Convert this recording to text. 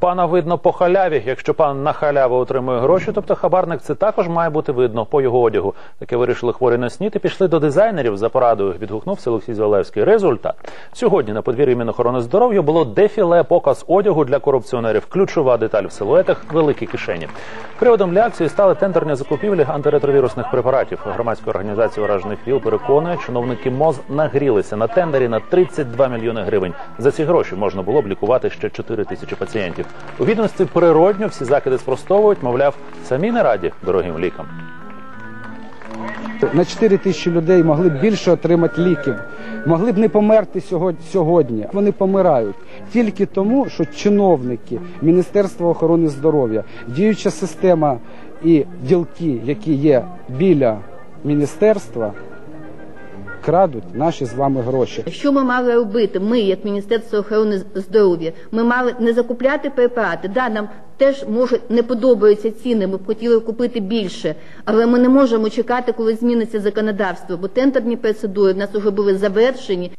Пана видно по халяві. Якщо пан на халяву отримує гроші, тобто хабарник, це також має бути видно по його одягу. Таке вирішили хворі на снід і пішли до дизайнерів за порадою. Відгукнувся Олексій Золевський. Результат сьогодні на подвір'ї Мінохорони здоров'я було дефіле показ одягу для корупціонерів. Ключова деталь в силуетах великі кишені. Приводом для акції стали тендерні закупівлі антиретровірусних препаратів. Громадська організація «Вражених ВІЛ» переконує, чиновники МОЗ нагрілися на тендері на 32 мільйони гривень. За ці гроші можна було б лікувати ще 4 тисячі пацієнтів. У відомстві природньо всі закиди спростовують, мовляв, самі не раді дорогим лікам. на 4 тисячі людей могли б більше отримати ліків, могли б не померти сьогодні. Вони помирають тільки тому, що чиновники Міністерства охорони здоров'я, діюча система і ділки, які є біля міністерства, крадуть наші з вами гроші. Що ми мали робити? Ми, як Міністерство охорони здоров'я, ми мали не закупляти препарати. Да, нам теж може не подобаються ціни. Ми б хотіли купити більше, але ми не можемо чекати, коли зміниться законодавство, бо тендерні процедури в нас вже були завершені.